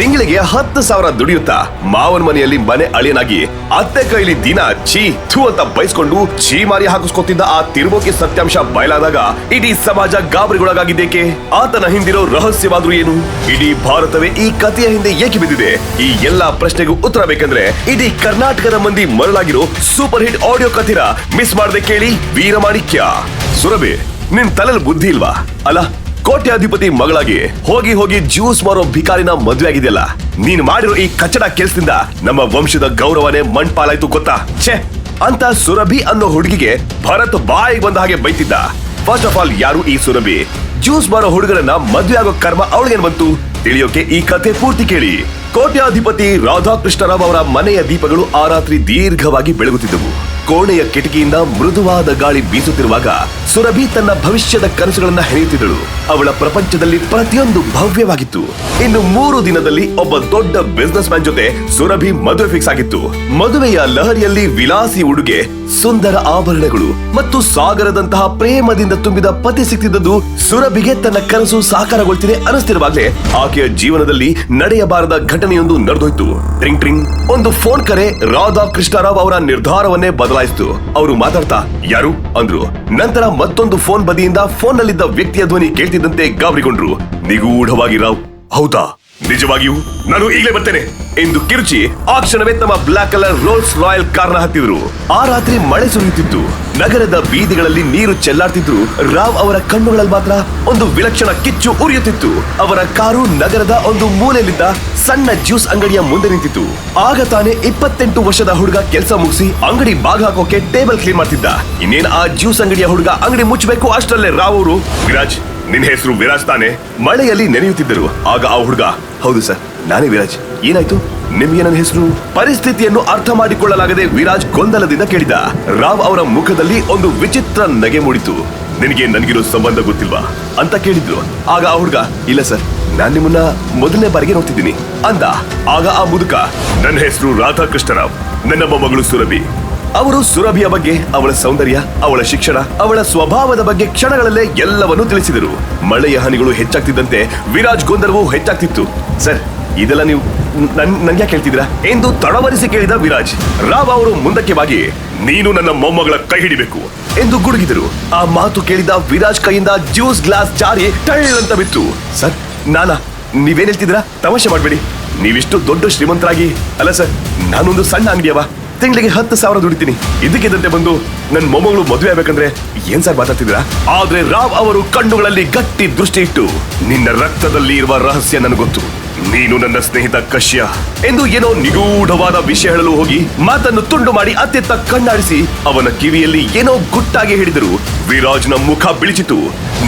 ತಿಂಗಳಿಗೆ ಹತ್ತು ಸಾವಿರ ದುಡಿಯುತ್ತಾ ಮಾವನ್ ಮನೆಯಲ್ಲಿ ಮನೆ ಅಳಿಯನಾಗಿ ಅತ್ತೆ ಕೈಲಿ ದಿನ ಛೀ ಥೂ ಅಂತ ಬಯಸ್ಕೊಂಡು ಛೀ ಮಾರಿ ಹಾಕಿಸ್ಕೊತಿದ್ದ ಆ ತಿರುಬೋಕೆ ಸತ್ಯಾಂಶ ಬಯಲಾದಾಗ ಇಡೀ ಸಮಾಜ ಗಾಬರಿಗೊಳಗಾಗಿದ್ದೇಕೆ? ಆತನ ಹಿಂದಿರೋ ರಹಸ್ಯವಾದ್ರೂ ಏನು? ಇಡೀ ಭಾರತವೇ ಈ ಕಥೆಯ ಹಿಂದೆ ಏಕೆ ಬಿದ್ದಿದೆ? ಈ ಎಲ್ಲಾ ಪ್ರಶ್ನೆಗೂ ಉತ್ತರ ಬೇಕಂದ್ರೆ ಇಡೀ ಕರ್ನಾಟಕದ ಮಂದಿ ಮರಳಾಗಿರೋ ಸೂಪರ್ ಹಿಟ್ ಆಡಿಯೋ ಕಥಿರ ಮಿಸ್ ಮಾಡದೆ ಕೇಳಿ ವೀರಮಾಣಿಕ್ಯ. ಸುರಭಿ, ನಿನ್ ತಲೆಲ್ ಬುದ್ಧಿ ಇಲ್ವಾ? ಅಲ್ಲ ಕೋಟ್ಯಾಧಿಪತಿ ಮಗಳಾಗಿ ಹೋಗಿ ಹೋಗಿ ಜ್ಯೂಸ್ ಮಾರೋ ಭಿಕಾರಿನ ಮದ್ವೆ ಆಗಿದೆಯಲ್ಲ ನೀನ್ ಮಾಡಿರೋ ಈ ಕಚ್ಚಡ ಕೆಲ್ಸದಿಂದ ನಮ್ಮ ವಂಶದ ಗೌರವನೇ ಮಣ್ಪಾಲಾಯ್ತು ಗೊತ್ತಾ? ಛೇ, ಅಂತ ಸುರಭಿ ಅನ್ನೋ ಹುಡುಗಿಗೆ ಭರತ್ ಬಾಯಿಗೆ ಬಂದ ಹಾಗೆ ಬೈತಿದ್ದ. ಫಸ್ಟ್ ಆಫ್ ಆಲ್ ಯಾರು ಈ ಸುರಭಿ? ಜ್ಯೂಸ್ ಮಾರೋ ಹುಡುಗರನ್ನ ಮದ್ವೆ ಆಗೋ ಕರ್ಮ ಅವಳಿಗೇನ್ ಬಂತು? ತಿಳಿಯೋಕೆ ಈ ಕಥೆ ಪೂರ್ತಿ ಕೇಳಿ. ಕೋಟ್ಯಾಧಿಪತಿ ರಾಧಾಕೃಷ್ಣರಾವ್ ಅವರ ಮನೆಯ ದೀಪಗಳು ಆ ರಾತ್ರಿ ದೀರ್ಘವಾಗಿ ಬೆಳಗುತ್ತಿದ್ದವು. ಕೋಣೆಯ ಕಿಟಕಿಯಿಂದ ಮೃದುವಾದ ಗಾಳಿ ಬೀಸುತ್ತಿರುವಾಗ ಸುರಭಿ ತನ್ನ ಭವಿಷ್ಯದ ಕನಸುಗಳನ್ನ ಹೆಣೆಯುತ್ತಿದ್ದಳು ಅವಳ ಪ್ರಪಂಚದಲ್ಲಿ ಪ್ರತಿಯೊಂದು ಭವ್ಯವಾಗಿತ್ತು. ಇನ್ನು ಮೂರು ದಿನದಲ್ಲಿ ಒಬ್ಬ ದೊಡ್ಡ ಬಿಸ್ನೆಸ್ ಮ್ಯಾನ್ ಜೊತೆ ಸುರಭಿ ಮದುವೆ ಫಿಕ್ಸ್ ಆಗಿತ್ತು. ಮದುವೆಯ ಲಹರಿಯಲ್ಲಿ ವಿಲಾಸಿ ಉಡುಗೆ ಸುಂದರ ಆಭರಣಗಳು ಮತ್ತು ಸಾಗರದಂತಹ ಪ್ರೇಮದಿಂದ ತುಂಬಿದ ಪತಿ ಸಿಕ್ತಿದ್ದದ್ದು ಸುರಭಿಗೆ ತನ್ನ ಕನಸು ಸಾಕಾರಗೊಳ್ತಿದೆ ಅನಿಸ್ತಿರುವಾಗಲೇ. ಆಕೆಯ ಜೀವನದಲ್ಲಿ ನಡೆಯಬಾರದ ಘಟನೆಯೊಂದು ನಡೆದೋಯ್ತು. ಟ್ರಿಂಗ್ ಟ್ರಿಂಗ್ ಒಂದು ಫೋನ್ ಕರೆ ರಾಧಾ ಕೃಷ್ಣರಾವ್ ಅವರ ನಿರ್ಧಾರವನ್ನೇ ಬದಲಾಯಿಸಿತು. ಅವರು ಮಾತಾಡ್ತಾ, ಯಾರು? ಅಂದ್ರು. ನಂತರ ಮತ್ತೊಂದು ಫೋನ್ ಬದಿಯಿಂದ ಫೋನ್ ನಲ್ಲಿದ್ದ ವ್ಯಕ್ತಿಯ ಧ್ವನಿ ಕೇಳ್ತಿದ್ದಂತೆ ಗಾಬರಿಗೊಂಡ್ರು. ನಿಗೂಢವಾಗಿ ರಾವ್. ಹೌದಾ? ನಿಜವಾಗಿಯೂ. ನಾನು ಈಗಲೇ ಬರ್ತೇನೆ. ಎಂದು ಕಿರುಚಿ ಆ ಕ್ಷಣವೇ ತಮ್ಮ ಬ್ಲಾಕ್ ಕಲರ್ ರೋಲ್ಸ್ ರಾಯಲ್ ಕಾರ್ನ ಹತ್ತಿದ್ರು. ಆ ರಾತ್ರಿ ಮಳೆ ಸುರಿಯುತ್ತಿತ್ತು. ನಗರದ ಬೀದಿಗಳಲ್ಲಿ ನೀರು ಚೆಲ್ಲಾಡ್ತಿದ್ರು. ರಾವ್ ಅವರ ಕಣ್ಣುಗಳಲ್ಲಿ ಮಾತ್ರ ಒಂದು ವಿಲಕ್ಷಣ ಕಿಚ್ಚು ಉರಿಯುತ್ತಿತ್ತು. ಅವರ ಕಾರು ನಗರದ ಒಂದು ಮೂಲೆಯಲ್ಲಿದ್ದ ಸಣ್ಣ ಜ್ಯೂಸ್ ಅಂಗಡಿಯ ಮುಂದೆ ನಿಂತಿತ್ತು. ಆಗ ತಾನೇ ಇಪ್ಪತ್ತೆಂಟು ವರ್ಷದ ಹುಡುಗ ಕೆಲಸ ಮುಗಿಸಿ ಅಂಗಡಿ ಬಾಗ ಹಾಕೋಕೆ ಟೇಬಲ್ ಕ್ಲೀನ್ ಮಾಡ್ತಿದ್ದ. ಇನ್ನೇನ್ ಆ ಜ್ಯೂಸ್ ಅಂಗಡಿಯ ಹುಡುಗ ಅಂಗಡಿ ಮುಚ್ಚಬೇಕು ಅಷ್ಟರಲ್ಲೇ ರಾವ್ ಅವರು, ವಿರಾಜ್ ನಿನ್ ಹೆಸರು ವಿರಾಜ್ ತಾನೆ? ಮಳೆಯಲ್ಲಿ ನೆನೆಯುತ್ತಿದ್ದರು. ಆಗ ಆ ಹುಡುಗ, ಹೌದು ಸರ್, ನಾನೇ ವಿರಾಜ್. ಏನಾಯ್ತು? ನಿಮ್ಗೆ ನನ್ನ ಹೆಸರು? ಪರಿಸ್ಥಿತಿಯನ್ನು ಅರ್ಥ ಮಾಡಿಕೊಳ್ಳಲಾಗದೆ ವಿರಾಜ್ ಗೊಂದಲದಿಂದ ಕೇಳಿದ. ರಾವ್ ಅವರ ಮುಖದಲ್ಲಿ ಒಂದು ವಿಚಿತ್ರ ನಗೆ ಮೂಡಿತು. ನಿನಗೆ ನನಗಿರೋ ಸಂಬಂಧ ಗೊತ್ತಿಲ್ವಾ? ಅಂತ ಕೇಳಿದ್ರು. ಆಗ ಆ ಹುಡುಗ, ಇಲ್ಲ ಸರ್, ನಾನ್ ನಿಮ್ಮನ್ನ ಮೊದಲನೇ ಬಾರಿಗೆ ನೋಡ್ತಿದ್ದೀನಿ. ಅಂದ. ಆಗ ಆ ಮುದುಕ, ನನ್ನ ಹೆಸರು ರಾಧಾಕೃಷ್ಣರಾವ್. ನನ್ನ ಮಗಳು ಸುರಭಿ. ಅವರು ಸುರಭಿಯ ಬಗ್ಗೆ, ಅವಳ ಸೌಂದರ್ಯ, ಅವಳ ಶಿಕ್ಷಣ, ಅವಳ ಸ್ವಭಾವದ ಬಗ್ಗೆ ಕ್ಷಣಗಳಲ್ಲೇ ಎಲ್ಲವನ್ನೂ ತಿಳಿಸಿದರು. ಮಳೆಯ ಹನಿಗಳು ಹೆಚ್ಚಾಗ್ತಿದ್ದಂತೆ ವಿರಾಜ್ ಗೊಂದರವು ಹೆಚ್ಚಾಗ್ತಿತ್ತು. ಸರ್, ಇದೆಲ್ಲ ನೀವು ನನ್ ನನ್ಗೆ ಯಾಕೆ ಹೇಳ್ತಿದ್ದೀರಾ? ಎಂದು ತಡವರಿಸಿ ಕೇಳಿದ ವಿರಾಜ್, ರಾವ್ ಅವರು ಮುಂದಕ್ಕೆ ಬಾಗಿ, ನೀನು ನನ್ನ ಮೊಮ್ಮಗಳ ಕೈ ಹಿಡಿಬೇಕು ಎಂದು ಗುಡುಗಿದರು. ಆ ಮಾತು ಕೇಳಿದ ವಿರಾಜ್ ಕೈಯಿಂದ ಜ್ಯೂಸ್ ಗ್ಲಾಸ್ ಜಾರಿ ಟಳ್ಳಂತ ಬಿತ್ತು. ಸರ್, ನಾನಾ, ನೀವೇನ್ ಹೇಳ್ತಿದ್ರಾ ತಮಾಷೆ ಮಾಡ್ಬೇಡಿ. ನೀವಿಷ್ಟು ದೊಡ್ಡ ಶ್ರೀಮಂತರಾಗಿ, ಅಲ್ಲ ಸರ್, ನಾನೊಂದು ಸಣ್ಣ ಅಂಗಡಿಯವ? ತಿಂಗಳಿಗೆ ಹತ್ತು ಸಾವಿರ ದುಡಿತೀನಿ. ಇದಕ್ಕಿದ್ದಂತೆ ಬಂದು ನನ್ನ ಮೊಮ್ಮಗಳು ಮದುವೆ ಆಗ್ಬೇಕಂದ್ರೆ ಏನ್ ಸರ್ ಮಾತಾಡ್ತಿದ್ದೀರಾ? ಆದ್ರೆ ರಾವ್ ಅವರು ಕಣ್ಣುಗಳಲ್ಲಿ ಗಟ್ಟಿ ದೃಷ್ಟಿ ಇಟ್ಟು, ನಿನ್ನ ರಕ್ತದಲ್ಲಿ ಇರುವ ರಹಸ್ಯ ನನಗೆ ಗೊತ್ತು ನೀನು ನನ್ನ ಸ್ನೇಹಿತ ಕಶ್ಯ. ಎಂದು ಏನೋ ನಿಗೂಢವಾದ ವಿಷಯ ಹೇಳಲು ಹೋಗಿ ಮಾತನ್ನು ತುಂಡು ಮಾಡಿ ಅತ್ಯತ್ತ ಕಣ್ಣಾಡಿಸಿ ಅವನ ಕಿವಿಯಲ್ಲಿ ಏನೋ ಗುಟ್ಟಾಗಿ ಹೇಳಿದರು ವಿರಾಜ್ನ ಮುಖ ಬಿಳಿಚಿತು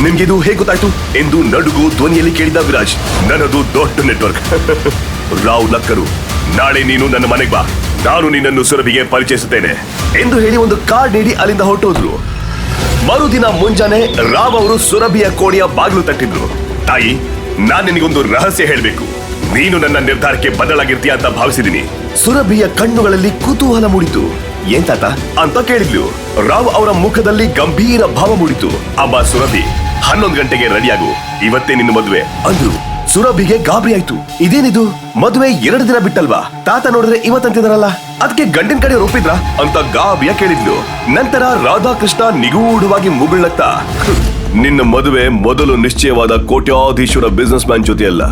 ನಿಮ್ಗಿದು ಹೇಗೆ ಗೊತ್ತಾಯ್ತು? ಎಂದು ನಡುಗು ಧ್ವನಿಯಲ್ಲಿ ಕೇಳಿದ ವಿರಾಜ್, ನನ್ನದು ದೊಡ್ಡ ನೆಟ್ವರ್ಕ್. ರಾವ್ ಲಕ್ಕರು ನಾಳೆ ನೀನು ನನ್ನ ಮನೆಗೆ ಬಾ. ನಾನು ನಿನ್ನನ್ನು ಸುರಭಿಗೆ ಪರಿಚಯಿಸುತ್ತೇನೆ. ಎಂದು ಹೇಳಿ ಒಂದು ಕಾರ್ಡ್ ನೀಡಿ ಅಲ್ಲಿಂದ ಹೊರಟೋದ್ರು. ಮರುದಿನ ಮುಂಜಾನೆ ರಾವ್ ಅವರು ಸುರಭಿಯ ಕೋಣೆಯ ಬಾಗಿಲು ತಟ್ಟಿದ್ರು. ತಾಯಿ, ನಾನ್ ನಿನಗೊಂದು ರಹಸ್ಯ ಹೇಳಬೇಕು. ನೀನು ನನ್ನ ನಿರ್ಧಾರಕ್ಕೆ ಬದಲಾಗಿರ್ತೀಯ ಅಂತ ಭಾವಿಸಿದೀನಿ. ಸುರಭಿಯ ಕಣ್ಣುಗಳಲ್ಲಿ ಕುತೂಹಲ ಮೂಡಿತು. ಏನ್ ತಾತ? ಅಂತ ಕೇಳಿದ್ಲು. ರಾವ್ ಅವರ ಮುಖದಲ್ಲಿ ಗಂಭೀರ ಭಾವ ಮೂಡಿತು. ಅಬ್ಬಾ ಸುರಭಿ, ಹನ್ನೊಂದು ಗಂಟೆಗೆ ರೆಡಿಯಾಗು ಇವತ್ತೇ ನಿನ್ನ ಮದುವೆ, ಅಂದ್ರು. ಸುರಭಿಗೆ ಗಾಬರಿ ಆಯ್ತು. ಇದೇನಿದು? ಮದುವೆ ಎರಡು ದಿನ ಬಿಟ್ಟಲ್ವಾ? ತಾತ ನೋಡಿದ್ರೆ ಇವತ್ತಂತಿದಾರಲ್ಲ ಅದಕ್ಕೆ ಗಂಡಿನ ಕಡೆ ಒಪ್ಪಿದ್ರ? ಅಂತ ಗಾಬಿಯ ಕೇಳಿದ್ಲು. ನಂತರ ರಾಧಾಕೃಷ್ಣ ನಿಗೂಢವಾಗಿ ಮುಗಿಳತ್ತ ನಿನ್ನ ಮದುವೆ ಮೊದಲು ನಿಶ್ಚಯವಾದ ಕೋಟ್ಯಾಧೀಶ್ವರ ಬಿಸ್ನೆಸ್ ಮ್ಯಾನ್ ಜೊತೆ ಅಲ್ಲ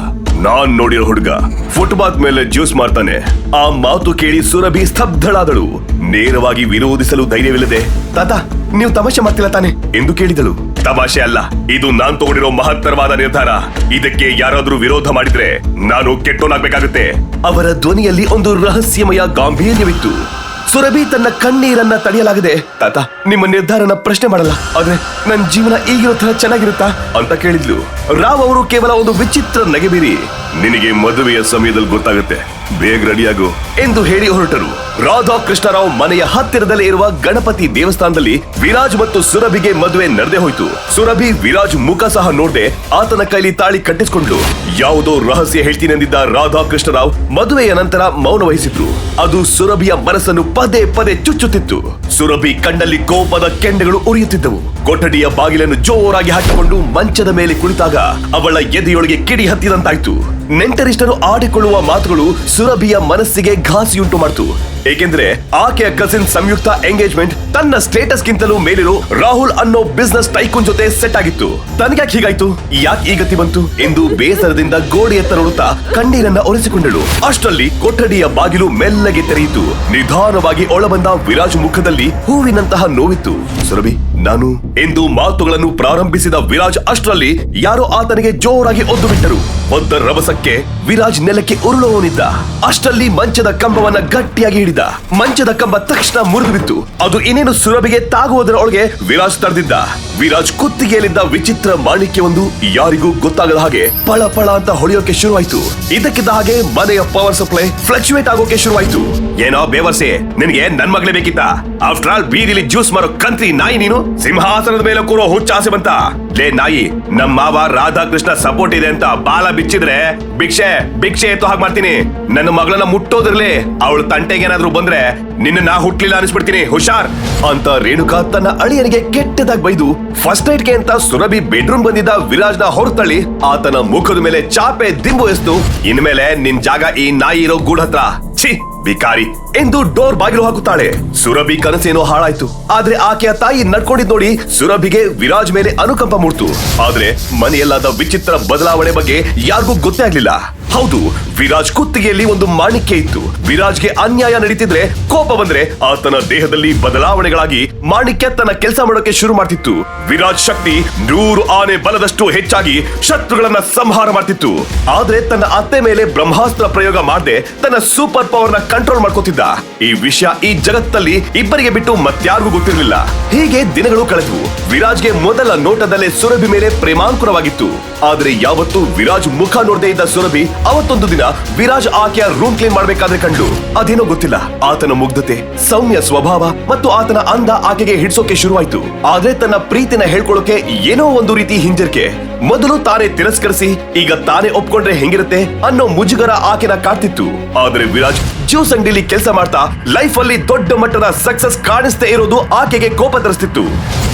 ನಾನ್ ನೋಡಿರೋ ಹುಡುಗ ಫುಟ್ಪಾತ್ ಮೇಲೆ ಜ್ಯೂಸ್ ಮಾಡ್ತಾನೆ ಆ ಮಾತು ಕೇಳಿ ಸುರಭಿ ಸ್ತಬ್ಧಳಾದಳು. ನೇರವಾಗಿ ವಿರೋಧಿಸಲು ಧೈರ್ಯವಿಲ್ಲದೆ, ತಾತ, ನೀವು ತಮಾಷೆ ಮಾಡ್ತಿಲ್ಲ ತಾನೆ? ಎಂದು ಕೇಳಿದಳು. ತಮಾಷೆ ಅಲ್ಲ. ಇದು ನಾನ್ ತಗೊಂಡಿರೋ ಮಹತ್ತರವಾದ ನಿರ್ಧಾರ. ಇದಕ್ಕೆ ಯಾರಾದ್ರೂ ವಿರೋಧ ಮಾಡಿದ್ರೆ ನಾನು ಕೆಟ್ಟೋನಾಗ್ಬೇಕಾಗುತ್ತೆ. ಅವರ ಧ್ವನಿಯಲ್ಲಿ ಒಂದು ರಹಸ್ಯಮಯ ಗಾಂಭೀರ್ಯವಿತ್ತು. ಸುರಭಿ ತನ್ನ ಕಣ್ಣೀರನ್ನ ತಡೆಯಲಾಗಿದೆ. ತಾತ, ನಿಮ್ಮ ನಿರ್ಧಾರನ ಪ್ರಶ್ನೆ ಮಾಡಲ್ಲ. ಆದ್ರೆ ನನ್ ಜೀವನ ಈಗಿರೋ ತರ ಚೆನ್ನಾಗಿರುತ್ತಾ? ಅಂತ ಕೇಳಿದ್ಲು. ರಾವ್ ಅವರು ಕೇವಲ ಒಂದು ವಿಚಿತ್ರ ನಗೆಬೀರಿ. ನಿನಗೆ ಮದುವೆಯ ಸಮಯದಲ್ಲಿ ಗೊತ್ತಾಗುತ್ತೆ. ಬೇಗ ರೆಡಿಯಾಗು ಎಂದು ಹೇಳಿ ಹೊರಟರು. ರಾಧಾ ಕೃಷ್ಣರಾವ್ ಮನೆಯ ಹತ್ತಿರದಲ್ಲಿ ಇರುವ ಗಣಪತಿ ದೇವಸ್ಥಾನದಲ್ಲಿ ವಿರಾಜ್ ಮತ್ತು ಸುರಭಿಗೆ ಮದುವೆ ನಡೆದೇ ಹೋಯ್ತು. ಸುರಭಿ, ವಿರಾಜ್ ಮುಖ ಸಹ ನೋಡದೆ ಆತನ ಕೈಲಿ ತಾಳಿ ಕಟ್ಟಿಸಿಕೊಂಡು ಯಾವುದೋ ರಹಸ್ಯ ಹೇಳ್ತೀನೆಂದಿದ್ದ ರಾಧಾಕೃಷ್ಣರಾವ್ ಮದುವೆಯ ನಂತರ ಮೌನ ವಹಿಸಿದ್ರು. ಅದು ಸುರಭಿಯ ಮನಸ್ಸನ್ನು ಪದೇ ಪದೇ ಚುಚ್ಚುತ್ತಿತ್ತು. ಸುರಭಿ ಕಣ್ಣಲ್ಲಿ ಕೋಪದ ಕೆಂಡಗಳು ಉರಿಯುತ್ತಿದ್ದವು. ಕೊಠಡಿಯ ಬಾಗಿಲನ್ನು ಜೋರಾಗಿ ಹಾಕಿಕೊಂಡು ಮಂಚದ ಮೇಲೆ ಕುಳಿತಾಗ ಅವಳ ಎದೆಯೊಳಗೆ ಕಿಡಿ ಹತ್ತಿದಂತಾಯ್ತು. ನೆಂಟರಿಷ್ಟರು ಆಡಿಕೊಳ್ಳುವ ಮಾತುಗಳು ಸುರಭಿಯ ಮನಸ್ಸಿಗೆ ಘಾಸಿಯುಂಟು ಮಾಡಿತು. ಏಕೆಂದ್ರೆ ಆಕೆಯ ಕಸಿನ್ ಸಂಯುಕ್ತ ಎಂಗೇಜ್ಮೆಂಟ್ ತನ್ನ ಸ್ಟೇಟಸ್ ಗಿಂತಲೂ ಮೇಲಿರೋ ರಾಹುಲ್ ಅನ್ನೋ ಬಿಸ್ನೆಸ್ ಟೈಕೂನ್ ಜೊತೆ ಸೆಟ್ ಆಗಿತ್ತು. ತನಗ್ಯಾಕ್ ಹೀಗಾಯ್ತು? ಯಾಕೆ ಈ ಗತಿ ಬಂತು? ಎಂದು ಬೇಸರದಿಂದ ಗೋಡೆಯತ್ತ ನೋಡುತ್ತಾ ಕಣ್ಣೀರನ್ನ ಒರೆಸಿಕೊಂಡಳು. ಅಷ್ಟರಲ್ಲಿ ಕೊಠಡಿಯ ಬಾಗಿಲು ಮೆಲ್ಲಗೆ ತೆರೆಯಿತು. ನಿಧಾನವಾಗಿ ಒಳಬಂದ ವಿರಾಜ್ ಮುಖದಲ್ಲಿ ಹೂವಿನಂತಹ ನೋವಿತ್ತು. ಸುರಭಿ, ನಾನು ಎಂದು ಮಾತುಗಳನ್ನು ಪ್ರಾರಂಭಿಸಿದ ವಿರಾಜ್ ಅಷ್ಟರಲ್ಲಿ ಯಾರೋ ಆತನಿಗೆ ಜೋರಾಗಿ ಒದ್ದು ಬಿಟ್ಟರು. ಒದ್ದ ರಭಸಕ್ಕೆ ವಿರಾಜ್ ನೆಲಕ್ಕೆ ಉರುಳುವವನಿದ್ದ. ಅಷ್ಟಲ್ಲಿ ಮಂಚದ ಕಂಬವನ್ನ ಗಟ್ಟಿಯಾಗಿ ಹಿಡಿದ. ಮಂಚದ ಕಂಬ ತಕ್ಷಣ ಮುರಿದು ಬಿತ್ತು ಅದು ಇನ್ನೇನು ಸುರಭಿಗೆ ತಾಗುವುದರ ಒಳಗೆ ವಿರಾಜ್ ತಡೆದಿದ್ದ ವಿರಾಜ್ ಕುತ್ತಿಗೆಯಲ್ಲಿದ್ದ ವಿಚಿತ್ರ ಮಾಣಿಕ್ಯವೊಂದು ಯಾರಿಗೂ ಗೊತ್ತಾಗದ ಹಾಗೆ ಪಳ ಪಳ ಅಂತ ಹೊಳೆಯೋಕೆ ಶುರುವಾಯಿತು. ಇದಕ್ಕಿದ್ದ ಹಾಗೆ ಮನೆಯ ಪವರ್ ಸಪ್ಲೈ ಫ್ಲಕ್ಚುಯೇಟ್ ಆಗೋಕೆ ಶುರುವಾಯ್ತು. ಏನೋ ಬೇವರ್ಸೆ, ನಿನಗೆ ನನ್ ಮಗಳೇ ಬೇಕಿತ್ತ? ಆಫ್ಟರ್ ಆಲ್ ಬೀದಿಲಿ ಜ್ಯೂಸ್ ಮಾರೋ ಕಂತ್ರಿ ನಾಯಿ ನೀನು? ಸಿಂಹಾಸನದ ಮೇಲೆ ಕೂರೋ ಹುಚ್ಚಾಸೆ ಬಂತ? ಲೇ ನಾಯಿ ನಮ್ಮ ಮಾವ ರಾಧಾಕೃಷ್ಣ ಸಪೋರ್ಟ್ ಇದೆ ಅಂತ ಬಾಲ ಬಿಚ್ಚಿದ್ರೆ ಭಿಕ್ಷೆ ಭಿಕ್ಷೆ ಎತ್ತು ಹಾಗೆ ಮಾಡ್ತೀನಿ. ನನ್ನ ಮಗಳನ್ನ ಮುಟ್ಟೋದ್ರಲ್ಲಿ ಅವಳ ತಂಟೆಗೆ ಏನಾದ್ರೂ ಬಂದ್ರೆ ನಿನ್ನ ನಾ ಹುಟ್ಲಿಲ್ಲ ಅನಿಸ್ಬಿಡ್ತೀನಿ. ಹುಷಾರ್! ಅಂತ ರೇಣುಕಾ ತನ್ನ ಅಳಿಯನಿಗೆ ಕೆಟ್ಟದಾಗಿ ಬೈದು ಫಸ್ಟ್ ನೈಟ್ಗೆ ಅಂತ ಸುರಭಿ ಬೆಡ್ರೂಮ್ ಬಂದಿದ್ದ ವಿರಾಜ್ನ ಹೊರತಳ್ಳಿ ಆತನ ಮುಖದ ಮೇಲೆ ಚಾಪೆ ದಿಂಬು ಎಸ್ತು. ಇನ್ಮೇಲೆ ನಿನ್ ಜಾಗ ಈ ನಾಯಿ ಇರೋ ಗೂಡ್ ಹತ್ರ ಛೀ, ಬಿಕಾರಿ. ಎಂದು ಡೋರ್ ಬಾಗಿಲು ಹಾಕುತ್ತಾಳೆ. ಸುರಭಿ ಕನಸೇನೋ ಹಾಳಾಯ್ತು. ಆದ್ರೆ ಆಕೆಯ ತಾಯಿ ನಡ್ಕೊಂಡಿದ್ ನೋಡಿ ಸುರಭಿಗೆ ವಿರಾಜ್ ಮೇಲೆ ಅನುಕಂಪ ಮೂಡ್ತು. ಆದ್ರೆ ಮನೆಯಲ್ಲಾದ ವಿಚಿತ್ರ ಬದಲಾವಣೆ ಬಗ್ಗೆ ಯಾರಿಗೂ ಗೊತ್ತೇ ಆಗ್ಲಿಲ್ಲ. ಹೌದು, ವಿರಾಜ್ ಕುತ್ತಿಗೆಯಲ್ಲಿ ಒಂದು ಮಾಣಿಕ್ಯ ಇತ್ತು. ವಿರಾಜ್ಗೆ ಅನ್ಯಾಯ ನಡೀತಿದ್ರೆ ಕೋಪ ಬಂದ್ರೆ ಆತನ ದೇಹದಲ್ಲಿ ಬದಲಾವಣೆಗಳಾಗಿ ಮಾಣಿಕ್ಯ ತನ್ನ ಕೆಲಸ ಮಾಡೋಕೆ ಶುರು ಮಾಡ್ತಿತ್ತು. ವಿರಾಜ್ ಶಕ್ತಿ ನೂರು ಆನೆ ಬಲದಷ್ಟು ಹೆಚ್ಚಾಗಿ ಶತ್ರುಗಳನ್ನ ಸಂಹಾರ ಮಾಡ್ತಿತ್ತು. ಆದ್ರೆ ತನ್ನ ಅತ್ತೆ ಮೇಲೆ ಬ್ರಹ್ಮಾಸ್ತ್ರ ಪ್ರಯೋಗ ಮಾಡದೆ ತನ್ನ ಸೂಪರ್ ಪವರ್ನ ಕಂಟ್ರೋಲ್ ಮಾಡ್ಕೋತಿದ್ದ. ಈ ವಿಷಯ ಈ ಜಗತ್ತಲ್ಲಿ ಇಬ್ಬರಿಗೆ ಬಿಟ್ಟು ಮತ್ಯಾರಿಗೂ ಗೊತ್ತಿರಲಿಲ್ಲ. ಹೀಗೆ ದಿನಗಳು ಕಳೆದವು. ವಿರಾಜ್ಗೆ ಮೊದಲ ನೋಟದಲ್ಲೇ ಸುರಭಿ ಮೇಲೆ ಪ್ರೇಮಾಂಕುರವಾಗಿತ್ತು. ಆದ್ರೆ ಯಾವತ್ತು ವಿರಾಜ್ ಮುಖ ನೋಡದೆ ಇದ್ದ ಸುರಭಿ ಅವತ್ತೊಂದು ದಿನ ವಿರಾಜ್ ಆಕೆಯ ರೂಮ್ ಕ್ಲೀನ್ ಮಾಡ್ಬೇಕಾದ್ರೆ ಕಂಡು ಅದೇನೋ ಗೊತ್ತಿಲ್ಲ. ಆತನ ಮುಗ್ಧತೆ, ಸೌಮ್ಯ ಸ್ವಭಾವ ಮತ್ತು ಆತನ ಅಂದ ಆಕೆಗೆ ಹಿಡ್ಸೋಕೆ ಶುರುವಾಯ್ತು. ಆದ್ರೆ ತನ್ನ ಪ್ರೀತಿನ ಹೇಳ್ಕೊಳ್ಳೋಕೆ ಏನೋ ಒಂದು ರೀತಿ ಹಿಂಜರಿಕೆ. ಮೊದಲು ತಾನೇ ತಿರಸ್ಕರಿಸಿ, ಈಗ ತಾನೇ ಒಪ್ಕೊಂಡ್ರೆ ಹೆಂಗಿರುತ್ತೆ ಅನ್ನೋ ಮುಜುಗರ ಆಕೆನ ಕಾಡ್ತಿತ್ತು. ಆದ್ರೆ ವಿರಾಜ್ ಜ್ಯೂಸ್ ಅಂಗಡಿಲಿ ಕೆಲಸ ಮಾಡ್ತಾ ಲೈಫ್ ಅಲ್ಲಿ ದೊಡ್ಡ ಮಟ್ಟದ ಸಕ್ಸಸ್ ಕಾಣಿಸ್ತೇ ಇರೋದು ಆಕೆಗೆ ಕೋಪ ತರಿಸ್ತಿತ್ತು.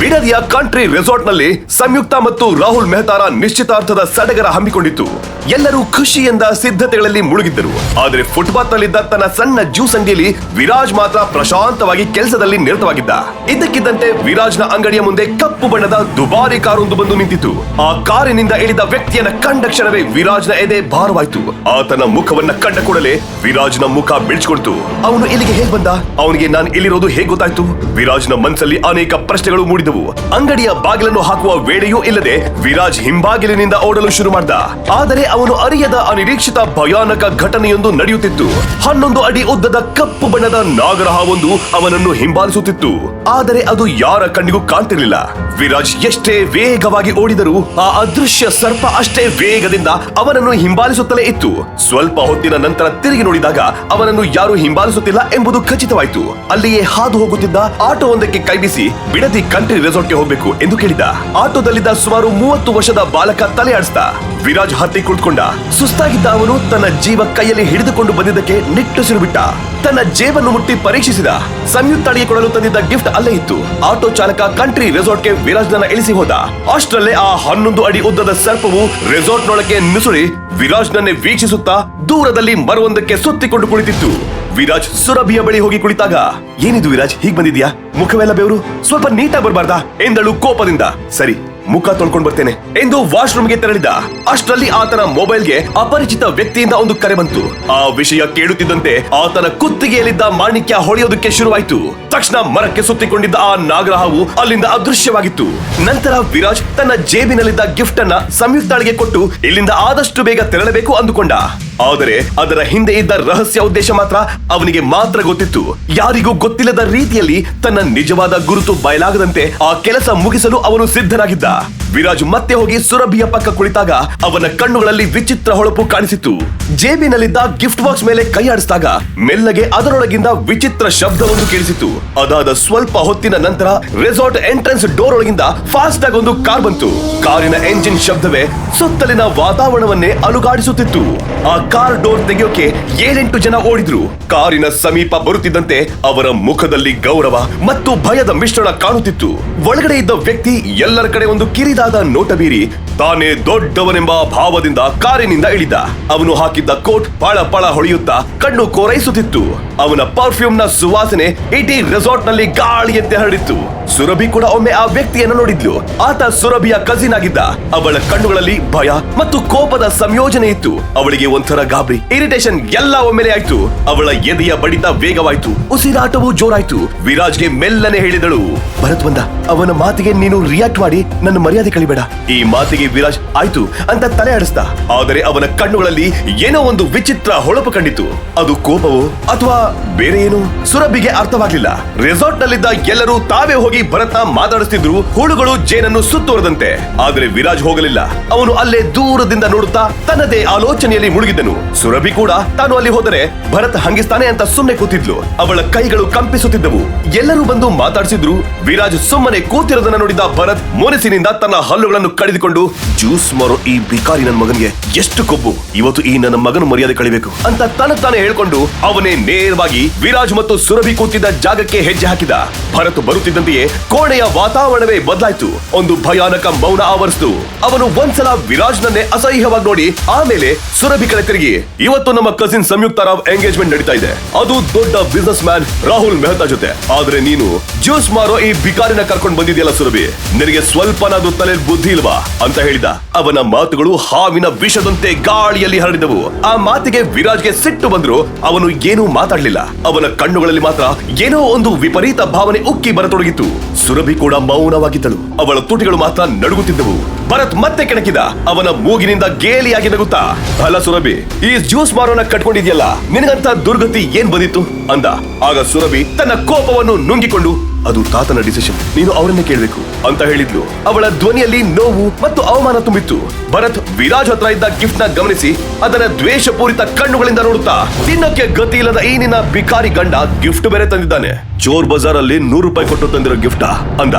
ಬಿಡದಿಯ ಕಂಟ್ರಿ ರೆಸಾರ್ಟ್ನಲ್ಲಿ ಸಂಯುಕ್ತ ಮತ್ತು ರಾಹುಲ್ ಮೆಹತಾರ ನಿಶ್ಚಿತಾರ್ಥದ ಸಡಗರ ಹಮ್ಮಿಕೊಂಡಿತ್ತು. ಎಲ್ಲರೂ ಖುಷಿಯಿಂದ ಸಿದ್ಧತೆಗಳಲ್ಲಿ ಮುಳುಗಿದ್ದರು. ಆದರೆ ಫುಟ್ಪಾತ್ ನಲ್ಲಿದ್ದ ತನ್ನ ಸಣ್ಣ ಜ್ಯೂಸ್ ಅಂಗಡಿಯಲ್ಲಿ ವಿರಾಜ್ ಮಾತ್ರ ಪ್ರಶಾಂತವಾಗಿ ಕೆಲಸದಲ್ಲಿ ನಿರತವಾಗಿದ್ದ. ಇದ್ದಕ್ಕಿದ್ದಂತೆ ವಿರಾಜ್ನ ಅಂಗಡಿಯ ಮುಂದೆ ಕಪ್ಪು ಬಣ್ಣದ ದುಬಾರಿ ಕಾರೊಂದು ಬಂದು ನಿಂತಿತು ಆ ಕಾರಿನಿಂದ ಇಳಿದ ವ್ಯಕ್ತಿಯನ್ನ ಕಂಡ ಕ್ಷಣವೇ ವಿರಾಜ್ನ ಎದೆ ಭಾರವಾಯಿತು. ಆತನ ಮುಖವನ್ನ ಕಂಡ ಕೂಡಲೇ ವಿರಾಜ್ನ ಮುಖ ಬಿಳಿಸ್ಕೊಡ್ತು. ಅವನು ಇಲ್ಲಿಗೆ ಹೇಗ್ ಬಂದ? ಅವನಿಗೆ ನಾನು ಇಲ್ಲಿರೋದು ಹೇಗ್ ಗೊತ್ತಾಯ್ತು? ವಿರಾಜ್ನ ಮನಸ್ಸಲ್ಲಿ ಅನೇಕ ಪ್ರಶ್ನೆಗಳು ಮೂಡಿದವು. ಅಂಗಡಿಯ ಬಾಗಿಲನ್ನು ಹಾಕುವ ವೇಳೆಯೂ ಇಲ್ಲದೆ ವಿರಾಜ್ ಹಿಂಬಾಗಿಲಿನಿಂದ ಓಡಲು ಶುರು ಮಾಡ್ದ. ಆದರೆ ಅವನು ಅರಿಯದ ಅನಿರೀಕ್ಷಿತ ಭಯಾನಕ ಘಟನೆಯೊಂದು ನಡೆಯುತ್ತಿತ್ತು. ಹನ್ನೊಂದು ಅಡಿ ಉದ್ದದ ಕಪ್ಪು ಬಣ್ಣದ ನಾಗರಹವೊಂದು ಅವನನ್ನು ಹಿಂಬಾಲಿಸುತ್ತಿತ್ತು. ಆದರೆ ಅದು ಯಾರ ಕಣ್ಣಿಗೂ ಕಾಣ್ತಿರ್ಲಿಲ್ಲ. ವಿರಾಜ್ ಎಷ್ಟೇ ವೇಗವಾಗಿ ಓಡಿದರೂ ಆ ಅದೃಶ್ಯ ಸರ್ಪ ಅಷ್ಟೇ ವೇಗದಿಂದ ಅವನನ್ನು ಹಿಂಬಾಲಿಸುತ್ತಲೇ ಇತ್ತು. ಸ್ವಲ್ಪ ಹೊತ್ತಿನ ನಂತರ ತಿರುಗಿ ನೋಡಿದಾಗ ಅವನನ್ನು ಯಾರು ಹಿಂಬಾಲಿಸುತ್ತಿಲ್ಲ ಎಂಬುದು ಖಚಿತವಾಯಿತು. ಅಲ್ಲಿಯೇ ಹಾದು ಹೋಗುತ್ತಿದ್ದ ಆಟೋ ಒಂದಕ್ಕೆ ಕೈಬೀಸಿ ಬಿಡದಿ ಕಂಟ್ರಿ ರೆಸಾರ್ಟ್ಗೆ ಹೋಗಬೇಕು ಎಂದು ಕೇಳಿದ. ಆಟೋದಲ್ಲಿದ್ದ ಸುಮಾರು ಮೂವತ್ತು ವರ್ಷದ ಬಾಲಕ ತಲೆ ಆಡಿಸ್ತ ವಿರಾಜ್ ಹತ್ತಿ ಕುಳಿತುಕೊಂಡ ಸುಸ್ತಾಗಿದ್ದ ಅವನು ತನ್ನ ಜೀವ ಕೈಯಲ್ಲಿ ಹಿಡಿದುಕೊಂಡು ಬಂದಿದ್ದಕ್ಕೆ ನಿಟ್ಟುಸಿರು ಬಿಟ್ಟ. ತನ್ನ ಜೇಬನ್ನು ಮುಟ್ಟಿ ಪರೀಕ್ಷಿಸಿದ. ಸಂಯುಕ್ತ ಅಡಿಗೆ ಕೊಡಲು ತಂದಿದ್ದ ಗಿಫ್ಟ್ ಅಲ್ಲೇ ಇತ್ತು. ಆಟೋ ಚಾಲಕ ಕಂಟ್ರಿ ರೆಸಾರ್ಟ್ಗೆ ವಿರಾಜ್ನ ಇಳಿಸಿ ಹೋದ. ಅಷ್ಟರಲ್ಲೇ ಆ ಹನ್ನೊಂದು ಅಡಿ ಉದ್ದದ ಸರ್ಪವು ರೆಸಾರ್ಟ್ನೊಳಗೆ ನುಸುಳಿ ವಿರಾಜ್ನನ್ನೇ ವೀಕ್ಷಿಸುತ್ತಾ ದೂರದಲ್ಲಿ ಮರವೊಂದಕ್ಕೆ ಸುತ್ತಿಕೊಂಡು ಕುಳಿತಿತ್ತು. ವಿರಾಜ್ ಸುರಭಿಯ ಬಳಿ ಹೋಗಿ ಕುಳಿತಾಗ, ಏನಿದು ವಿರಾಜ್, ಹೀಗ್ ಬಂದಿದ್ಯಾ? ಮುಖವೆಲ್ಲ ಬೆವರು, ಸ್ವಲ್ಪ ನೀಟಾಗಿ ಬರಬಾರ್ದಾ? ಎಂದಳು ಕೋಪದಿಂದ. ಸರಿ ಮುಖ ತೊಳ್ಕೊಂಡು ಬರ್ತೇನೆ. ಎಂದು ವಾಶ್ರೂಮ್ಗೆ ತೆರಳಿದ ಅಷ್ಟರಲ್ಲಿ ಆತನ ಮೊಬೈಲ್ಗೆ ಅಪರಿಚಿತ ವ್ಯಕ್ತಿಯಿಂದ ಒಂದು ಕರೆ ಬಂತು. ಆ ವಿಷಯ ಕೇಳುತ್ತಿದ್ದಂತೆ ಆತನ ಕುತ್ತಿಗೆಯಲ್ಲಿದ್ದ ಮಾಣಿಕ್ಯ ಹೊಳೆಯೋದಕ್ಕೆ ಶುರುವಾಯಿತು. ತಕ್ಷಣ ಮರಕ್ಕೆ ಸುತ್ತಿಕೊಂಡಿದ್ದ ಆ ನಾಗರಹಾವು ಅಲ್ಲಿಂದ ಅದೃಶ್ಯವಾಗಿತ್ತು. ನಂತರ ವಿರಾಜ್ ತನ್ನ ಜೇಬಿನಲ್ಲಿದ್ದ ಗಿಫ್ಟ್ ಅನ್ನ ಸಂಯುಕ್ತಾಳಿಗೆ ಕೊಟ್ಟು ಇಲ್ಲಿಂದ ಆದಷ್ಟು ಬೇಗ ತೆರಳಬೇಕು ಅಂದುಕೊಂಡ. ಆದರೆ ಅದರ ಹಿಂದೆ ಇದ್ದ ರಹಸ್ಯ ಉದ್ದೇಶ ಮಾತ್ರ ಅವನಿಗೆ ಮಾತ್ರ ಗೊತ್ತಿತ್ತು. ಯಾರಿಗೂ ಗೊತ್ತಿಲ್ಲದ ರೀತಿಯಲ್ಲಿ ತನ್ನ ನಿಜವಾದ ಗುರುತು ಬಯಲಾಗದಂತೆ ಆ ಕೆಲಸ ಮುಗಿಸಲು ಅವನು ಸಿದ್ಧನಾಗಿದ್ದ. ವಿರಾಜ್ ಮತ್ತೆ ಹೋಗಿ ಸುರಭಿಯ ಪಕ್ಕ ಕುಳಿತಾಗ ಅವನ ಕಣ್ಣುಗಳಲ್ಲಿ ವಿಚಿತ್ರ ಹೊಳಪು ಕಾಣಿಸಿತು ಜೇಬಿನಲ್ಲಿದ್ದ ಗಿಫ್ಟ್ ಬಾಕ್ಸ್ ಮೇಲೆ ಕೈ ಆಡಿಸಿದಾಗ ಮೆಲ್ಲಗೆ ಅದರೊಳಗಿಂದ ವಿಚಿತ್ರ ಶಬ್ದವೊಂದು ಕೇಳಿಸಿತು ಅದಾದ ಸ್ವಲ್ಪ ಹೊತ್ತಿನ ನಂತರ ರೆಸಾರ್ಟ್ ಎಂಟ್ರೆನ್ಸ್ ಡೋರ್ ಒಳಗಿಂದ ಫಾಸ್ಟ್ ಆಗಿ ಒಂದು ಕಾರ್ ಬಂತು. ಕಾರಿನ ಎಂಜಿನ್ ಶಬ್ದವೇ ಸುತ್ತಲಿನ ವಾತಾವರಣವನ್ನೇ ಅಲುಗಾಡಿಸುತ್ತಿತ್ತು. ಆ ಕಾರ್ ಡೋರ್ ತೆಗೆಯೋಕೆ ಏಳೆಂಟು ಜನ ಓಡಿದ್ರು. ಕಾರಿನ ಸಮೀಪ ಬರುತ್ತಿದ್ದಂತೆ ಅವರ ಮುಖದಲ್ಲಿ ಗೌರವ ಮತ್ತು ಭಯದ ಮಿಶ್ರಣ ಕಾಣುತ್ತಿತ್ತು. ಒಳಗಡೆ ಇದ್ದ ವ್ಯಕ್ತಿ ಎಲ್ಲರ ಕಡೆ ಒಂದು ಕಿರಿದಾದ ನೋಟ ಬೀರಿ ತಾನೇ ದೊಡ್ಡವನೆಂಬ ಭಾವದಿಂದ ಕಾರಿನಿಂದ ಇಳಿದ. ಅವನು ಹಾಕಿದ್ದ ಕೋಟ್ ಪಳ ಪಳ ಹೊಳೆಯುತ್ತಾ ಕಣ್ಣು ಕೋರೈಸುತ್ತಿತ್ತು. ಅವನ ಪರ್ಫ್ಯೂಮ್ನ ಸುವಾಸನೆ ಇಡೀ ರೆಸಾರ್ಟ್ನಲ್ಲಿ ಗಾಳಿಯಂತೆ ಹರಡಿತ್ತು. ಸುರಭಿ ಕೂಡ ಒಮ್ಮೆ ಆ ವ್ಯಕ್ತಿಯನ್ನು ನೋಡಿದ್ಲು. ಆತ ಸುರಭಿಯ ಕಸಿನ್ ಆಗಿದ್ದ. ಅವಳ ಕಣ್ಣುಗಳಲ್ಲಿ ಭಯ ಮತ್ತು ಕೋಪದ ಸಂಯೋಜನೆ ಇತ್ತು. ಅವಳಿಗೆ ಒಂಥರ ಗಾಬರಿ ಇರಿಟೇಷನ್ ಎಲ್ಲ ಒಮ್ಮೆಲೆ ಆಯ್ತು. ಅವಳ ಎದೆಯ ಬಡಿತ ವೇಗವಾಯ್ತು, ಉಸಿರಾಟವು ಜೋರಾಯ್ತು. ವಿರಾಜ್ಗೆ ಮೆಲ್ಲನೆ ಹೇಳಿದಳು, ಭರತ್ ಬಂದ, ಅವನ ಮಾತಿಗೆ ನೀನು ರಿಯಾಕ್ಟ್ ಮಾಡಿ, ನನ್ನ ಮರ್ಯಾದೆ ಕಳಿಬೇಡ ಈ ಮಾತಿಗೆ ವಿರಾಜ್ ಆಯ್ತು ಅಂತ ತಲೆ ಆಡಿಸ್ದ ಆದರೆ ಅವನ ಕಣ್ಣುಗಳಲ್ಲಿ ಏನೋ ಒಂದು ವಿಚಿತ್ರ ಹೊಳಪು ಕಂಡಿತು ಅದು ಕೋಪವೋ ಅಥವಾ ಬೇರೆ ಏನು? ಸುರಭಿಗೆ ಅರ್ಥವಾಗ್ಲಿಲ್ಲ. ರೆಸಾರ್ಟ್ ನಲ್ಲಿದ್ದ ಎಲ್ಲರೂ ತಾವೇ ಹೋಗಿ ಭರತ ಮಾತಾಡಿಸ್ತಿದ್ರು. ಹುಳುಗಳು ಜೇನನ್ನು ಸುತ್ತುವರದಂತೆ ಆದರೆ ವಿರಾಜ್ ಹೋಗಲಿಲ್ಲ. ಅವನು ಅಲ್ಲೇ ದೂರದಿಂದ ನೋಡುತ್ತಾ ತನ್ನದೇ ಆಲೋಚನೆಯಲ್ಲಿ ಮುಳುಗಿದ್ದನು. ಸುರಭಿ ಕೂಡ ತಾನು ಅಲ್ಲಿ ಹೋದರೆ ಭರತ್ ಹಂಗಿಸ್ತಾನೆ ಅಂತ ಸುಮ್ಮನೆ ಕೂತಿದ್ಲು. ಅವಳ ಕೈಗಳು ಕಂಪಿಸುತ್ತಿದ್ದವು. ಎಲ್ಲರೂ ಬಂದು ಮಾತಾಡಿಸಿದ್ರು. ವಿರಾಜ್ ಸುಮ್ಮನೆ ಕೂತಿರೋದನ್ನ ನೋಡಿದ ಭರತ್ ಮುನಿಸಿನಿಂದ ತನ್ನ ಹಲ್ಲುಗಳನ್ನು ಕಡಿದುಕೊಂಡು ಜ್ಯೂಸ್ ಮಾರೋ ಈ ಬಿಕಾರಿ ನನ್ನ ಮಗನಿಗೆ ಎಷ್ಟು ಕೊಬ್ಬು? ಇವತ್ತು ಈ ನನ್ನ ಮಗನ ಮರ್ಯಾದೆ ಕಳಿಬೇಕು ಅಂತ ತನ್ನ ತಾನೇ ಹೇಳ್ಕೊಂಡು ಅವನೇ ನೇರವಾಗಿ ವಿರಾಜ್ ಮತ್ತು ಸುರಭಿ ಕೂತಿದ್ದ ಜಾಗಕ್ಕೆ ಹೆಜ್ಜೆ ಹಾಕಿದ. ಭರತ್ ಬರುತ್ತಿದ್ದಂತೆಯೇ ಕೋಣೆಯ ವಾತಾವರಣವೇ ಬದಲಾಯಿತು. ಒಂದು ಭಯಾನಕ ಮೌನ ಆವರಿಸಿತು. ಅವನು ಒಂದ್ಸಲ ವಿರಾಜ್ನನ್ನೇ ಅಸಹ್ಯವಾಗಿ ನೋಡಿ ಆಮೇಲೆ ಸುರಭಿ ಕಡೆ ತಿರುಗಿ. ಇವತ್ತು ನಮ್ಮ ಕಸಿನ್ ಸಂಯುಕ್ತ ರಾವ್ ಎಂಗೇಜ್ಮೆಂಟ್ ನಡೀತಾ ಇದೆ. ಅದು ದೊಡ್ಡ ಬಿಸ್ನೆಸ್ ಮ್ಯಾನ್ ರಾಹುಲ್ ಮೆಹ್ತಾ ಜೊತೆ. ಆದ್ರೆ ನೀನು ಜ್ಯೂಸ್ ಮಾರೋ ಈ ಬಿಕಾರಿನ ಕರ್ಕೊಂಡು ಬಂದಿದೆಯಲ್ಲ ಸುರಭಿ? ನಿನಗೆ ಸ್ವಲ್ಪನಾದ್ರೂ ತಲೆ ಬುದ್ಧಿ ಇಲ್ವಾ ಅಂತ ಹೇಳಿದ ಅವನ ಮಾತುಗಳು ಹಾವಿನ ವಿಷದಂತೆ ಗಾಳಿಯಲ್ಲಿ ಹರಡಿದವು. ಆ ಮಾತಿಗೆ ವಿರಾಜ್ಗೆ ಸಿಟ್ಟು ಬಂದ್ರು. ಅವನು ಏನೂ ಮಾತಾಡ್ಲಿಲ್ಲ. ಅವನ ಕಣ್ಣುಗಳಲ್ಲಿ ಮಾತ್ರ ಏನೋ ಒಂದು ವಿಪರೀತ ಭಾವನೆ ಉಕ್ಕಿ ಬರತೊಡಗಿತ್ತು. ಸುರಭಿ ಕೂಡ ಮೌನವಾಗಿದ್ದಳು. ಅವಳ ತುಟಿಗಳು ಮಾತ್ರ ನಡುಗುತ್ತಿದ್ದವು. ಭರತ್ ಮತ್ತೆ ಕೆಣಕಿದ. ಅವನ ಮೂಗಿನಿಂದ ಗೇಲಿಯಾಗಿ ನಗುತ್ತಾ, ಅಲ್ಲ ಸುರಭಿ, ಈ ಜ್ಯೂಸ್ ಮಾರೋನ ಕಟ್ಕೊಂಡಿದ್ಯಲ್ಲ, ನಿನಗಂತ ದುರ್ಗತಿ ಏನ್ ಬಂದಿತ್ತು? ಅಂದ. ಆಗ ಸುರಭಿ ತನ್ನ ಕೋಪವನ್ನು ನುಂಗಿಕೊಂಡು ಅದು ತಾತನ ಡಿಸಿಷನ್ ನೀನು ಅವರನ್ನೇ ಕೇಳಬೇಕು ಅಂತ ಹೇಳಿದ್ಲು. ಅವಳ ಧ್ವನಿಯಲ್ಲಿ ನೋವು ಮತ್ತು ಅವಮಾನ ತುಂಬಿತ್ತು. ಭರತ್ ವಿರಾಜ್ ಹತ್ರ ಇದ್ದ ಗಿಫ್ಟ್ನ ಗಮನಿಸಿ, ಅದರ ದ್ವೇಷಪೂರಿತ ಕಣ್ಣುಗಳಿಂದ ನೋಡುತ್ತಾ, ತಿನ್ನೋಕೆ ಗತಿ ಇಲ್ಲದ ಈ ನಿನ್ನ ಬಿಕಾರಿ ಗಂಡ ಗಿಫ್ಟ್ ಬೇರೆ ತಂದಿದ್ದಾನೆ. ಚೋರ್ ಬಜಾರ್ ಅಲ್ಲಿ ನೂರು ರೂಪಾಯಿ ಕೊಟ್ಟು ತಂದಿರೋ ಗಿಫ್ಟ್ ಅಂದ.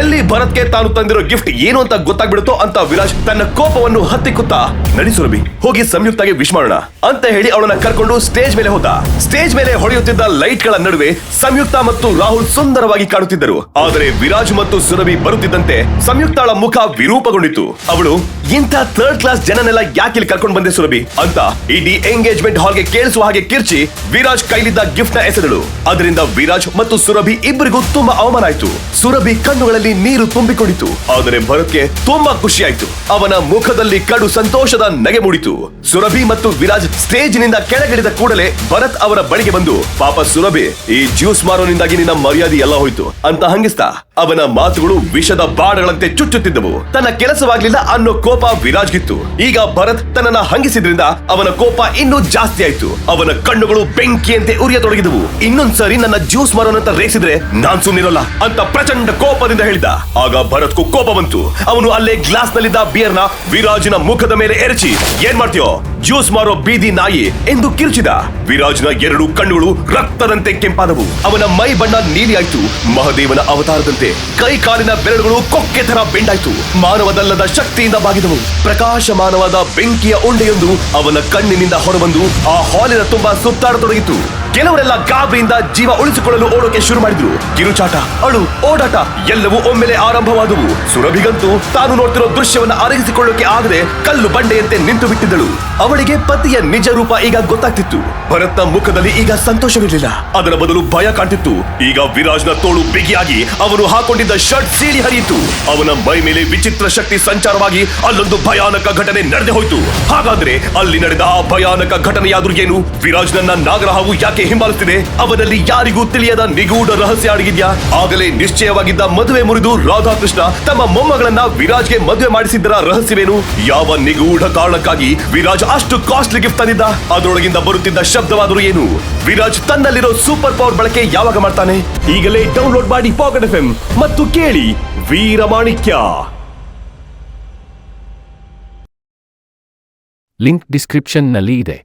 ಎಲ್ಲಿ ಭರತ್ಗೆ ತಾನು ತಂದಿರೋ ಗಿಫ್ಟ್ ಏನು ಅಂತ ಗೊತ್ತಾಗ್ಬಿಡುತ್ತೋ ಅಂತ ವಿರಾಜ್ ತನ್ನ ಕೋಪವನ್ನು ಹತ್ತಿಕ್ಕುತ್ತಾ ನಡಿ ಸುರಭಿ ಹೋಗಿ ಸಂಯುಕ್ತಗೆ ವಿಶ್ ಮಾಡೋಣ ಅಂತ ಹೇಳಿ ಅವಳನ್ನ ಕರ್ಕೊಂಡು ಸ್ಟೇಜ್ ಮೇಲೆ ಹೋದ. ಸ್ಟೇಜ್ ಮೇಲೆ ಹೊಳೆಯುತ್ತಿದ್ದ ಲೈಟ್ಗಳ ನಡುವೆ ಸಂಯುಕ್ತ ಮತ್ತು ರಾಹುಲ್ ಸುಂದರವಾಗಿ ಕಾಣುತ್ತಿದ್ದರು. ಆದರೆ ವಿರಾಜ್ ಮತ್ತು ಸುರಭಿ ಬರುತ್ತಿದ್ದಂತೆ ಸಂಯುಕ್ತಾಳ ಮುಖ ವಿರೂಪಗೊಂಡಿತು ಅವಳು, ಇಂಥ ಥರ್ಡ್ ಕ್ಲಾಸ್ ಜನನೆಲ್ಲ ಯಾಕೆ ಕರ್ಕೊಂಡು ಬಂದೆ ಸುರಭಿ ಅಂತ ಇಡೀ ಎಂಗೇಜ್ಮೆಂಟ್ ಹಾಲ್ಗೆ ಕೇಳಿಸುವ ಹಾಗೆ ಕಿರ್ಚಿ ವಿರಾಜ್ ಕೈಲಿದ್ದ ಗಿಫ್ಟ್ನ ಎಸೆದಳು. ಅದರಿಂದ ವಿರಾಜ್ ಮತ್ತು ಸುರಭಿ ಇಬ್ಬರಿಗೂ ತುಂಬಾ ಅವಮಾನ ಆಯ್ತು. ಸುರಭಿ ಕಣ್ಣುಗಳಲ್ಲಿ ನೀರು ತುಂಬಿಕೊಂಡಿತು ಆದರೆ ಭರತ್ಗೆ ತುಂಬಾ ಖುಷಿಯಾಯ್ತು. ಅವನ ಮುಖದಲ್ಲಿ ಕಡು ಸಂತೋಷದ ನಗೆ ಮೂಡಿತು. ಸುರಭಿ ಮತ್ತು ವಿರಾಜ್ ಸ್ಟೇಜ್ನಿಂದ ಕೆಳಗಿಳಿದ ಕೂಡಲೇ ಭರತ್ ಅವರ ಬಳಿಗೆ ಬಂದು, ಪಾಪ ಸುರಭಿ, ಈ ಜ್ಯೂಸ್ ಮಾರೋನಿಂದಾಗಿ ನಿನ್ನ ಮರ್ಯಾದೆ ಎಲ್ಲ ಹೋಯ್ತು. ಅಂತ ಹಂಗಿಸ್ತಾ, ಅವನ ಮಾತುಗಳು ವಿಷದ ಬಾಡಗಳಂತೆ ಚುಚ್ಚುತ್ತಿದ್ದವು. ತನ್ನ ಕೆಲಸವಾಗ್ಲಿಲ್ಲ ಅನ್ನೋ ಕೋಪ ವಿರಾಜ್ಗಿತ್ತು. ಈಗ ಭರತ್ ತನ್ನನ್ನ ಹಂಗಿಸಿದ್ರಿಂದ ಅವನ ಕೋಪ ಇನ್ನೂ ಜಾಸ್ತಿ ಆಯ್ತು. ಅವನ ಕಣ್ಣುಗಳು ಬೆಂಕಿಯಂತೆ ಉರಿಯತೊಡಗಿದವು. ಇನ್ನೊಂದ್ಸರಿ ನನ್ನ ಜ್ಯೂಸ್ ಮಾರೋನಂತ ರೇಸಿದ್ರೆ ನಾನ್ ಸುಮ್ಮನಿರಲ್ಲ ಅಂತ ಪ್ರಚಂಡ ಕೋಪದಿಂದ ಹೇಳಿದ ಆಗ ಭರತ್ಗೂ ಕೋಪ ಬಂತು. ಅವನು ಅಲ್ಲೇ ಗ್ಲಾಸ್ ನಲ್ಲಿದ್ದ ಬಿಯರ್ನ ವಿರಾಜ್ನ ಮುಖದ ಮೇಲೆ ಎರಚಿ, ಏನ್ ಮಾಡ್ತೀಯೋ? ಜ್ಯೂಸ್ ಮಾರೋ ಬೀದಿ ನಾಯಿ ಎಂದು ಕಿರುಚಿದ. ವಿರಾಜ್ನ ಎರಡು ಕಣ್ಣುಗಳು ರಕ್ತದಂತೆ ಕೆಂಪಾದವು. ಅವನ ಮೈ ಬಣ್ಣ ನೀಲಿ ಆಯ್ತು. ಮಹದೇವನ ಅವತಾರದಂತೆ ಕೈ ಕಾಲಿನ ಬೆರಳುಗಳು ಕೊಕ್ಕೆ ತರ ಬೆಂಡಾಯ್ತು. ಮಾನವದಲ್ಲದ ಶಕ್ತಿಯಿಂದ ಬಾಗಿದವು. ಪ್ರಕಾಶಮಾನವಾದ ಬೆಂಕಿಯ ಉಂಡೆಯೊಂದು ಅವನ ಕಣ್ಣಿನಿಂದ ಹೊರಬಂದು ಆ ಹಾಲಿನ ತುಂಬಾ ಸುತ್ತಾಡತೊಡಗಿತು. ಕೆಲವರೆಲ್ಲ ಗಾಬರಿಯಿಂದ ಜೀವ ಉಳಿಸಿಕೊಳ್ಳಲು ಓಡೋಕೆ ಶುರು ಮಾಡಿದ್ರು. ಕಿರುಚಾಟ, ಅಳು, ಓಡಾಟ ಎಲ್ಲವೂ ಒಮ್ಮೆಲೆ ಆರಂಭವಾದವು. ಸುರಭಿಗಂತೂ ತಾನು ನೋಡ್ತಿರೋ ದೃಶ್ಯವನ್ನ ಅರಗಿಸಿಕೊಳ್ಳೋಕೆ ಆಗದೆ ಕಲ್ಲು ಬಂಡೆಯಂತೆ ನಿಂತು ಬಿಟ್ಟಿದ್ದಳು. ಅವಳಿಗೆ ಪತಿಯ ನಿಜ ರೂಪ ಈಗ ಗೊತ್ತಾಗ್ತಿತ್ತು. ಭರತ್ನ ಮುಖದಲ್ಲಿ ಈಗ ಸಂತೋಷವಿರಲಿಲ್ಲ. ಅದರ ಬದಲು ಭಯ ಕಾಣ್ತಿತ್ತು. ಈಗ ವಿರಾಜ್ನ ತೋಳು ಬಿಗಿಯಾಗಿ ಅವನು ಹಾಕೊಂಡಿದ್ದ ಶರ್ಟ್ ಸೀಳಿ ಹರಿಯಿತು. ಅವನ ಮೈ ಮೇಲೆ ವಿಚಿತ್ರ ಶಕ್ತಿ ಸಂಚಾರವಾಗಿ ಅಲ್ಲೊಂದು ಭಯಾನಕ ಘಟನೆ ನಡೆದೇ ಹೋಯ್ತು. ಹಾಗಾದ್ರೆ ಅಲ್ಲಿ ನಡೆದ ಆ ಭಯಾನಕ ಘಟನೆಯಾದ್ರೂ ಏನು? ವಿರಾಜ್ನನ್ನ ನಾಗರಹಾವು ಯಾಕೆ ಹಿಂಬಾಲಿಸ್ತಿದೆ? ಅವನಲ್ಲಿ ಯಾರಿಗೂ ತಿಳಿಯದ ನಿಗೂಢ ರಹಸ್ಯ ಅಡಗಿದ್ಯಾ? ಆಗಲೇ ನಿಶ್ಚಯವಾಗಿದ್ದ ಮದುವೆ ಮುರಿದು ರಾಧಾಕೃಷ್ಣ ತಮ್ಮ ಮೊಮ್ಮಗಳನ್ನ ವಿರಾಜ್ಗೆ ಮದುವೆ ಮಾಡಿಸಿದ್ದರ ರಹಸ್ಯವೇನು? ಯಾವ ನಿಗೂಢ ಕಾರಣಕ್ಕಾಗಿ ವಿರಾಜ್ ಅಷ್ಟು ಕಾಸ್ಟ್ಲಿ ಗಿಫ್ಟ್ ತಂದಿದ್ದ? ಅದರೊಳಗಿಂದ ಬರುತ್ತಿದ್ದ ಶಬ್ದವಾದರೂ ಏನು? ವಿರಾಜ್ ತನ್ನಲ್ಲಿರೋ ಸೂಪರ್ ಪವರ್ ಬಳಕೆ ಯಾವಾಗ ಮಾಡ್ತಾನೆ? ಈಗಲೇ ಡೌನ್ಲೋಡ್ ಮಾಡಿ ಪಾಕೆಟ್ ಎಫ್ ಮತ್ತು ಕೇಳಿ ವೀರಮಾಣಿಕ್ಯ ಲಿಂಕ್ ಡಿಸ್ಕ್ರಿಪ್ಷನ್ನಲ್ಲಿ ಇದೆ.